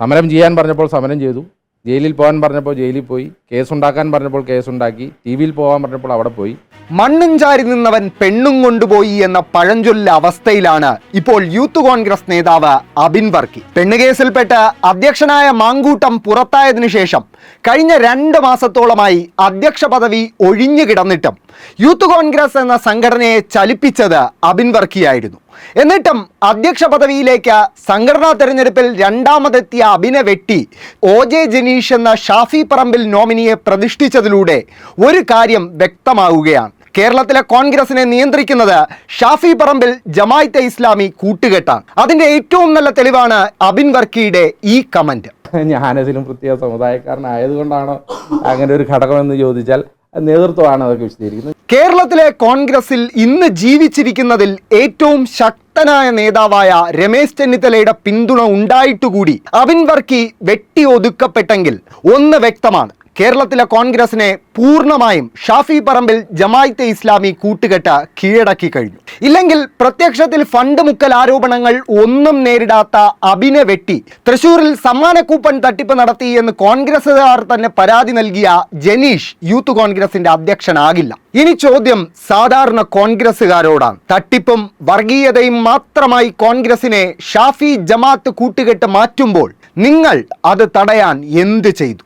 സമരം ചെയ്യാൻ പറഞ്ഞപ്പോൾ സമരം ചെയ്തു. ജയിലിൽ പോകാൻ പറഞ്ഞപ്പോൾ ജയിലിൽ പോയി. കേസുണ്ടാക്കാൻ പറഞ്ഞപ്പോൾ കേസുണ്ടാക്കി. ടി വിയിൽ പോകാൻ പറഞ്ഞപ്പോൾ അവിടെ പോയി. മണ്ണും ചാരി നിന്നവൻ പെണ്ണും കൊണ്ടുപോയി എന്ന പഴഞ്ചൊല്ല അവസ്ഥയിലാണ് ഇപ്പോൾ യൂത്ത് കോൺഗ്രസ് നേതാവ് അബിൻ വർക്കി. പെണ്ണുകേസിൽപ്പെട്ട് അധ്യക്ഷനായ മാങ്കൂട്ടം പുറത്തായതിനു ശേഷം കഴിഞ്ഞ രണ്ട് മാസത്തോളമായി അധ്യക്ഷ പദവി ഒഴിഞ്ഞു കിടന്നിട്ടും യൂത്ത് കോൺഗ്രസ് എന്ന സംഘടനയെ ചലിപ്പിച്ചത് അബിൻ വർക്കിയായിരുന്നു. എന്നിട്ടും അധ്യക്ഷ പദവിയിലേക്ക് സംഘടനാ തെരഞ്ഞെടുപ്പിൽ രണ്ടാമതെത്തിയ അബിനെ വെട്ടി ഒ ജെ ജനീഷ് എന്ന ഷാഫി പറമ്പിൽ നോമിനിയെ പ്രതിഷ്ഠിച്ചതിലൂടെ ഒരു കാര്യം വ്യക്തമാവുകയാണ്. കേരളത്തിലെ കോൺഗ്രസിനെ നിയന്ത്രിക്കുന്നത് ഷാഫി പറമ്പിൽ ജമായത്തെ ഇസ്ലാമി കൂട്ടുകെട്ടാണ്. അതിന്റെ ഏറ്റവും നല്ല തെളിവാണ് അബിൻ വർക്കിയുടെ ഈ കമന്റ് ഞാനതിലും പ്രത്യേക സമുദായക്കാരനായതുകൊണ്ടാണോ അങ്ങനെ ഒരു ഘടകമെന്ന് ചോദിച്ചാൽ നേതൃത്വമാണ് അതൊക്കെ വിശദീകരിക്കുന്നത്. കേരളത്തിലെ കോൺഗ്രസിൽ ഇന്ന് ജീവിച്ചിരിക്കുന്നതിൽ ഏറ്റവും ശക്തനായ നേതാവായ രമേശ് ചെന്നിത്തലയുടെ പിന്തുണ ഉണ്ടായിട്ടുകൂടി. അവിൻ വർക്കി വെട്ടി ഒതുക്കപ്പെട്ടെങ്കിൽ ഒന്ന് വ്യക്തമാണ്. കേരളത്തിലെ കോൺഗ്രസിനെ പൂർണമായും ഷാഫി പറമ്പിൽ ജമായത്തെ ഇസ്ലാമി കൂട്ടുകെട്ട് കീഴടക്കി കഴിഞ്ഞു. ഇല്ലെങ്കിൽ പ്രത്യക്ഷത്തിൽ ഫണ്ട് മുക്കൽ ആരോപണങ്ങൾ ഒന്നും നേരിടാത്ത അഭിനെ വെട്ടി തൃശൂരിൽ സമ്മാന തട്ടിപ്പ് നടത്തി എന്ന് കോൺഗ്രസുകാർ തന്നെ പരാതി നൽകിയ ജനീഷ് യൂത്ത് കോൺഗ്രസിന്റെ അധ്യക്ഷനാകില്ല. ഇനി ചോദ്യം സാധാരണ കോൺഗ്രസുകാരോടാണ് തട്ടിപ്പും വർഗീയതയും മാത്രമായി കോൺഗ്രസിനെ ഷാഫി ജമാഅത്ത് കൂട്ടുകെട്ട് മാറ്റുമ്പോൾ നിങ്ങൾ അത് തടയാൻ എന്ത് ചെയ്തു?